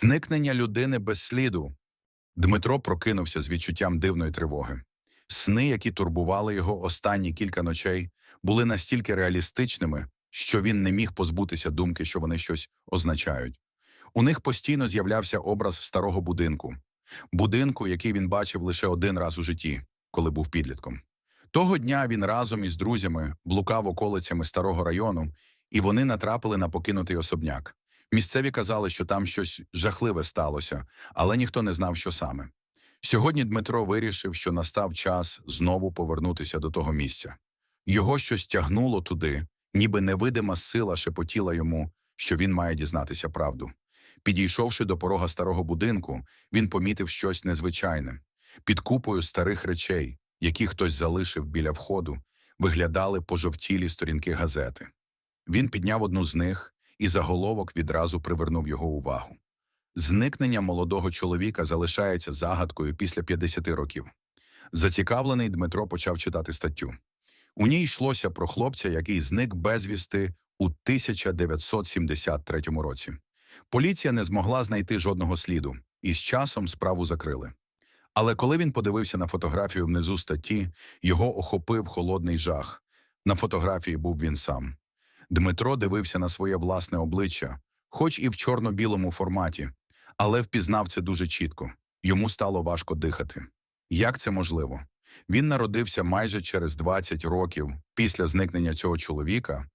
Зникнення людини без сліду. Дмитро прокинувся з відчуттям дивної тривоги. Сни, які турбували його останні кілька ночей, були настільки реалістичними, що він не міг позбутися думки, що вони щось означають. У них постійно з'являвся образ старого будинку, будинку, який він бачив лише один раз у житті, коли був підлітком. Того дня він разом із друзями блукав околицями старого району, і вони натрапили на покинутий особняк. Місцеві казали, що там щось жахливе сталося, але ніхто не знав, що саме. Сьогодні Дмитро вирішив, що настав час знову повернутися до того місця. Його щось тягнуло туди, ніби невидима сила шепотіла йому, що він має дізнатися правду. Підійшовши до порога старого будинку, він помітив щось незвичайне. Під купою старих речей, які хтось залишив біля входу, виглядали пожовтілі сторінки газети. Він підняв одну з них, і заголовок відразу привернув його увагу. Зникнення молодого чоловіка залишається загадкою після 50 років. Зацікавлений Дмитро почав читати статтю. У ній йшлося про хлопця, який зник безвісти у 1973 році. Поліція не змогла знайти жодного сліду, і з часом справу закрили. Але коли він подивився на фотографію внизу статті, його охопив холодний жах. На фотографії був він сам. Дмитро дивився на своє власне обличчя, хоч і в чорно-білому форматі, але впізнав це дуже чітко. Йому стало важко дихати. Як це можливо? Він народився майже через 20 років після зникнення цього чоловіка,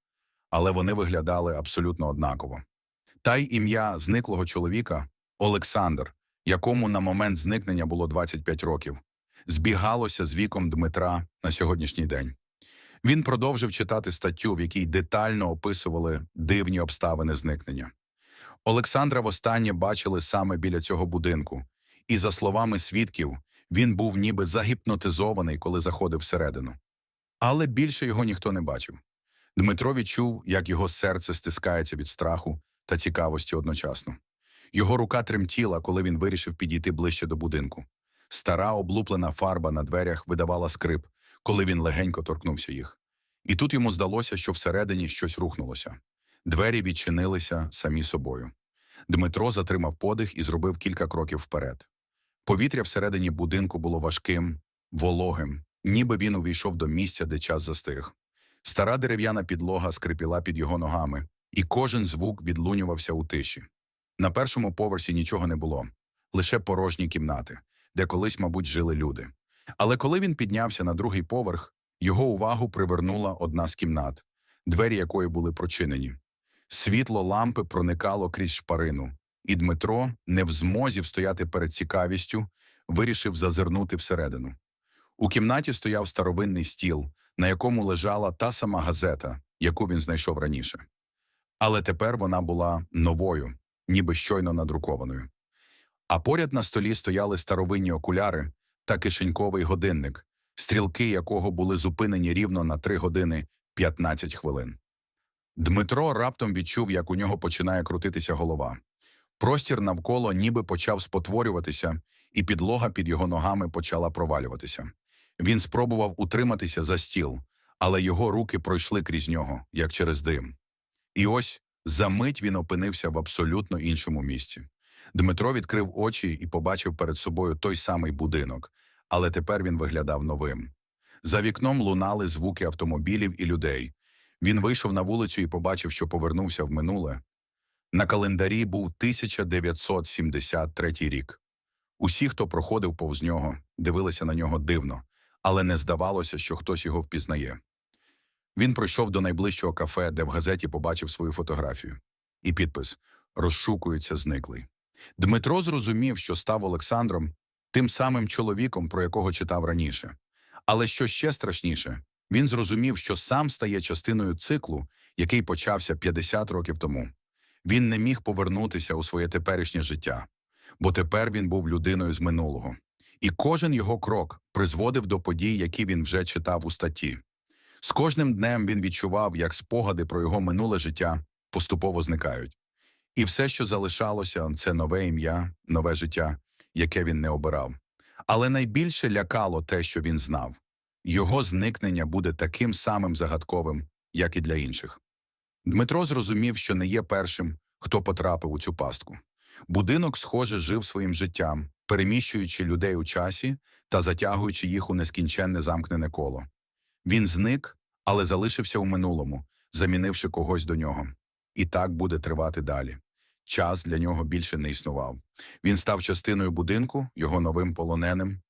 але вони виглядали абсолютно однаково. Та й ім'я зниклого чоловіка Олександр, якому на момент зникнення було 25 років, збігалося з віком Дмитра на сьогоднішній день. Він продовжив читати статтю, в якій детально описували дивні обставини зникнення. Олександра востаннє бачили саме біля цього будинку, і, за словами свідків, він був ніби загіпнотизований, коли заходив всередину. Але більше його ніхто не бачив. Дмитро відчув, як його серце стискається від страху та цікавості одночасно. Його рука тремтіла, коли він вирішив підійти ближче до будинку. Стара облуплена фарба на дверях видавала скрип, коли він легенько торкнувся їх. І тут йому здалося, що всередині щось рухнулося. Двері відчинилися самі собою. Дмитро затримав подих і зробив кілька кроків вперед. Повітря всередині будинку було важким, вологим, ніби він увійшов до місця, де час застиг. Стара дерев'яна підлога скрипіла під його ногами, і кожен звук відлунювався у тиші. На першому поверсі нічого не було, лише порожні кімнати, де колись, мабуть, жили люди. Але коли він піднявся на другий поверх, його увагу привернула одна з кімнат, двері якої були прочинені. Світло лампи проникало крізь шпарину, і Дмитро, не в змозі встояти перед цікавістю, вирішив зазирнути всередину. У кімнаті стояв старовинний стіл, на якому лежала та сама газета, яку він знайшов раніше. Але тепер вона була новою, ніби щойно надрукованою. А поряд на столі стояли старовинні окуляри та кишеньковий годинник, стрілки якого були зупинені рівно на 3 години 15 хвилин. Дмитро раптом відчув, як у нього починає крутитися голова. Простір навколо ніби почав спотворюватися, і підлога під його ногами почала провалюватися. Він спробував утриматися за стіл, але його руки пройшли крізь нього, як через дим. І ось за мить він опинився в абсолютно іншому місці. Дмитро відкрив очі і побачив перед собою той самий будинок, але тепер він виглядав новим. За вікном лунали звуки автомобілів і людей. Він вийшов на вулицю і побачив, що повернувся в минуле. На календарі був 1973 рік. Усі, хто проходив повз нього, дивилися на нього дивно, але не здавалося, що хтось його впізнає. Він пройшов до найближчого кафе, де в газеті побачив свою фотографію. І підпис Розшукується зниклий. Дмитро зрозумів, що став Олександром тим самим чоловіком, про якого читав раніше. Але що ще страшніше, він зрозумів, що сам стає частиною циклу, який почався 50 років тому. Він не міг повернутися у своє теперішнє життя, бо тепер він був людиною з минулого. І кожен його крок призводив до подій, які він вже читав у статті. З кожним днем він відчував, як спогади про його минуле життя поступово зникають. І все, що залишалося, це нове ім'я, нове життя, яке він не обирав. Але найбільше лякало те, що він знав його зникнення буде таким самим загадковим, як і для інших. Дмитро зрозумів, що не є першим, хто потрапив у цю пастку. Будинок, схоже, жив своїм життям, переміщуючи людей у часі та затягуючи їх у нескінченне замкнене коло. Він зник, але залишився у минулому, замінивши когось до нього. І так буде тривати далі час для нього більше не існував. Він став частиною будинку, його новим полоненим,